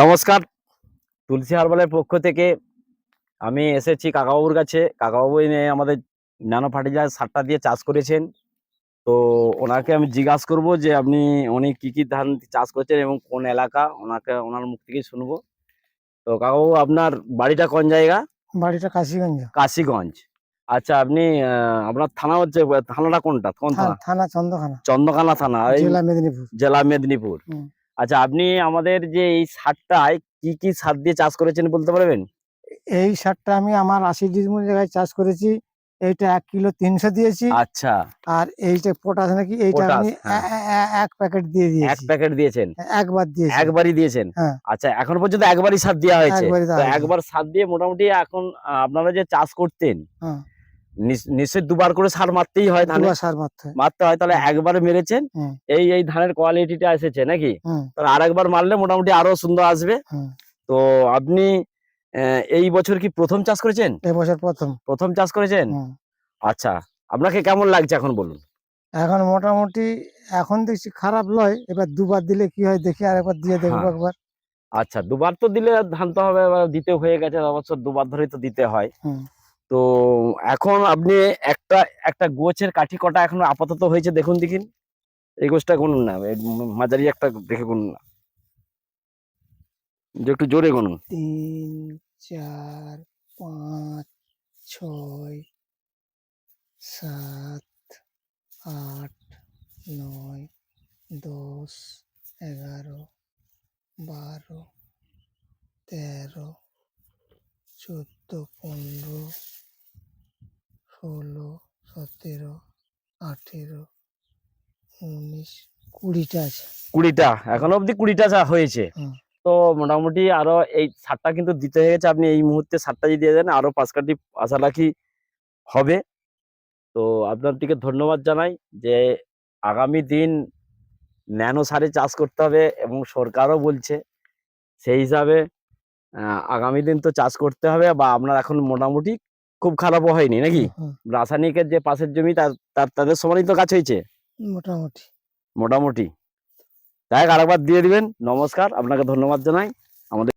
নমস্কার। তুলসী হারবালের পক্ষ থেকে আমি এসেছি কাকাবাবুর কাছে। কাকাবাবু এনে আমাদের ন্যানো ফার্টিলাইজার সারটা দিয়ে চাষ করেছেন। তো ওনাকে আমি জিজ্ঞাসা করব যে আপনি উনি কি কি ধান চাষ করেছেন এবং কোন এলাকা? ওনাকে ওনার মুখ থেকে শুনব। তো কাকাবাবু আপনার বাড়িটা কোন জায়গা? বাড়িটা কাশিগঞ্জ। কাশিগঞ্জ। আচ্ছা আপনি আপনার থানা হচ্ছে থানাটা কোনটা? কোন থানা থানা? চন্দ্রখানা। চন্দ্রকানা থানা জেলা মেদিনীপুর। জেলা মেদিনীপুর। আচ্ছা আপনি আমাদের যে এই সারটায় কি কি সার দিয়ে চাষ করেছেন বলতে পারবেন? এই সারটা আমি আমার আশি ডিসমিল জায়গায় চাষ করেছি। এইটা এক কিলো তিনশো দিয়েছি। আচ্ছা। আর এইটা পটাশ নাকি এইটা আমি হ্যাঁ। এক প্যাকেট দিয়ে দিয়েছি। এক প্যাকেট দিয়েছেন? একবার দিয়েছি। একবারই দিয়েছেন? হ্যাঁ। আচ্ছা এখন পর্যন্ত একবারই সার দেওয়া হয়েছে। একবার সার দিয়ে মোটামুটি এখন আপনারা যে চাষ করতেন নিশ- নিশ্চয়ই দুবার করে সার মারতেই হয় ধানে। সার মারতে হয়। মারতে হয় তাহলে একবার মেরেছেন। এই এই ধানের কোয়ালিটিটা এসেছে নাকি? তাহলে আর একবার মারলে মোটামুটি আরও সুন্দর আসবে। তো আপনি এই বছর কি প্রথম চাষ করেছেন? এবছর প্রথম। প্রথম চাষ করেছেন? আচ্ছা আপনাকে কেমন লাগছে এখন বলুন? এখন মোটামুটি এখন দেখছি খারাপ নয় এবার দুবার দিলে কি হয় দেখি আর একবার দিয়ে দেখব হ্যাঁ। একবার। আচ্ছা দুবার তো দিলে ধান তো হবে দিতে হয়ে গেছে অবশ্য দুবার ধরেই তো দিতে হয়। তো এখন আপনি একটা একটা গোছের কাঠি কটা এখন আপাতত হয়েছে দেখুন দেখিন। এই গোছটা গুনুন না মাঝারি একটা দেখে গুনুন না। একটু জোরে গুনুন। তিন, চার, পাঁচ, ছয়, সাত, আট, নয়, দশ, এগারো, বারো, তেরো, চোদ্দ, পনেরো ষোলো সতেরো আঠেরো উনিশ কুড়িটা আছে। কুড়িটা এখন অবধি কুড়িটা চা হয়েছে। তো মোটামুটি আরও এই সারটা কিন্তু দিতে হয়ে গেছে আপনি এই মুহূর্তে সারটা যদি দিয়ে দেন আরও পাঁচ কাঠি আশা রাখি হবে। তো আপনার দিকে ধন্যবাদ জানাই যে আগামী দিন ন্যানো সারে চাষ করতে হবে এবং সরকারও বলছে সেই হিসাবে আগামী দিন তো চাষ করতে হবে বা আপনার এখন মোটামুটি খুব খারাপও হয়নি নাকি? রাসায়নিকের যে পাশের জমি তার তাদের সমানই তো গাছ হয়েছে? মোটামুটি। মোটামুটি। তাই আরেকবার দিয়ে দিবেন। নমস্কার আপনাকে ধন্যবাদ জানাই। আমাদের